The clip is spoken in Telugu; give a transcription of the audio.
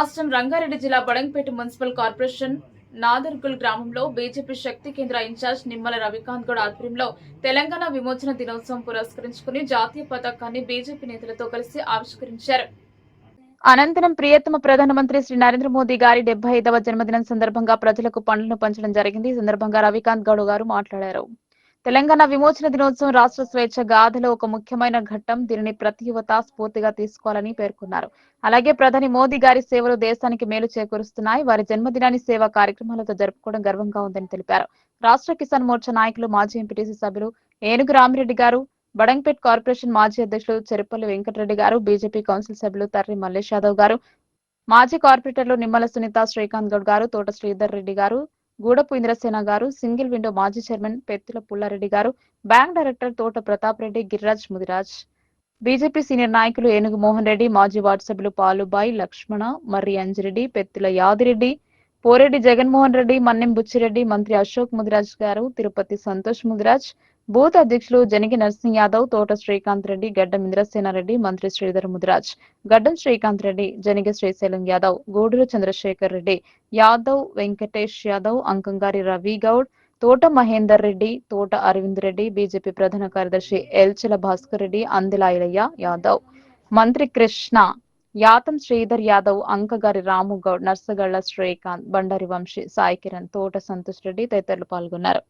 రాష్ట్రం రంగారెడ్డి జిల్లా బడంగపేట మున్సిపల్ కార్పొరేషన్ నాదర్గుల్ గ్రామంలో బీజేపీ శక్తి కేంద్ర ఇన్ఛార్జ్ నిమ్మల రవికాంత్ గౌడ్ ఆధ్వర్యంలో తెలంగాణ విమోచన దినోత్సవం పురస్కరించుకుని జాతీయ పతాకాన్ని బీజేపీ నేతలతో కలిసి ఆవిష్కరించారు. అనంతరం ప్రియతమ ప్రధానమంత్రి శ్రీ నరేంద్ర మోదీ గారి డెబ్బై ఐదవ జన్మదినం సందర్భంగా ప్రజలకు పండ్లను పంచడం జరిగింది. ఈ సందర్భంగా రవికాంత్ గౌడ్ గారు మాట్లాడారు. తెలంగాణ విమోచన దినోత్సవం రాష్ట్ర స్వేచ్ఛ గాథలో ఒక ముఖ్యమైన ఘట్టం దీనిని ప్రతి యువత స్ఫూర్తిగా తీసుకోవాలని పేర్కొన్నారు. అలాగే ప్రధాని మోదీ గారి సేవలు దేశానికి మేలు చేకూరుస్తున్నాయి. వారి జన్మదినాన్ని సేవా కార్యక్రమాలతో జరుపుకోవడం గర్వంగా ఉందని తెలిపారు. రాష్ట్ర కిసాన్ మోర్చా నాయకులు మాజీ ఎంపీటీసీ సభ్యులు ఏనుగు రామిరెడ్డి గారు బడంగ్పేట్ కార్పొరేషన్ మాజీ అధ్యక్షులు చెరుపల్లి వెంకటరెడ్డి గారు బీజేపీ కౌన్సిల్ సభ్యులు తర్రి మల్లేష్ యాదవ్ గారు మాజీ కార్పొరేటర్లు నిమ్మల సునీత శ్రీకాంత్ గౌడ్ గారు తోట శ్రీధర్ రెడ్డి గారు గూడపు ఇంద్రసేన గారు సింగిల్ విండో మాజీ chairman Pettula Pullareddy garu bank director Thota Pratap Reddy Giriraj Mudiraj BJP senior నాయకులు ఏనుగు మోహన్ రెడ్డి మాజీ వార్డు సభ్యులు పాలుబాయి లక్ష్మణ మర్రి అంజిరెడ్డి పెత్తుల యాదిరెడ్డి పోరెడ్డి జగన్మోహన్ రెడ్డి మన్నెం బుచ్చిరెడ్డి మంత్రి అశోక్ ముదిరాజ్ గారు తిరుపతి సంతోష్ ముదిరాజ్ బూత్ అధ్యక్షులు జనిగి నరసింగ్ యాదవ్ తోట శ్రీకాంత్ రెడ్డి గడ్డం ఇంద్రసేనారెడ్డి మంత్రి శ్రీధర్ ముదిరాజ్. గడ్డం శ్రీకాంత్ రెడ్డి జనగి శ్రీశైలం యాదవ్ గూడూరు చంద్రశేఖర్ రెడ్డి యాదవ్ వెంకటేష్ యాదవ్ అంకంగారి రవి గౌడ్ తోట మహేందర్ రెడ్డి తోట అరవింద్ రెడ్డి బీజేపీ ప్రధాన కార్యదర్శి ఎల్చల భాస్కర్ రెడ్డి అందిలాయలయ్య యాదవ్. మంత్రి కృష్ణ యాతం శ్రీధర్ యాదవ్ అంకగారి రాము గౌడ్ నర్సగళ్ళ శ్రీకాంత్ బండారి వంశీ సాయి కిరణ్ తోట సంతోష్ రెడ్డి తదితరులు పాల్గొన్నారు.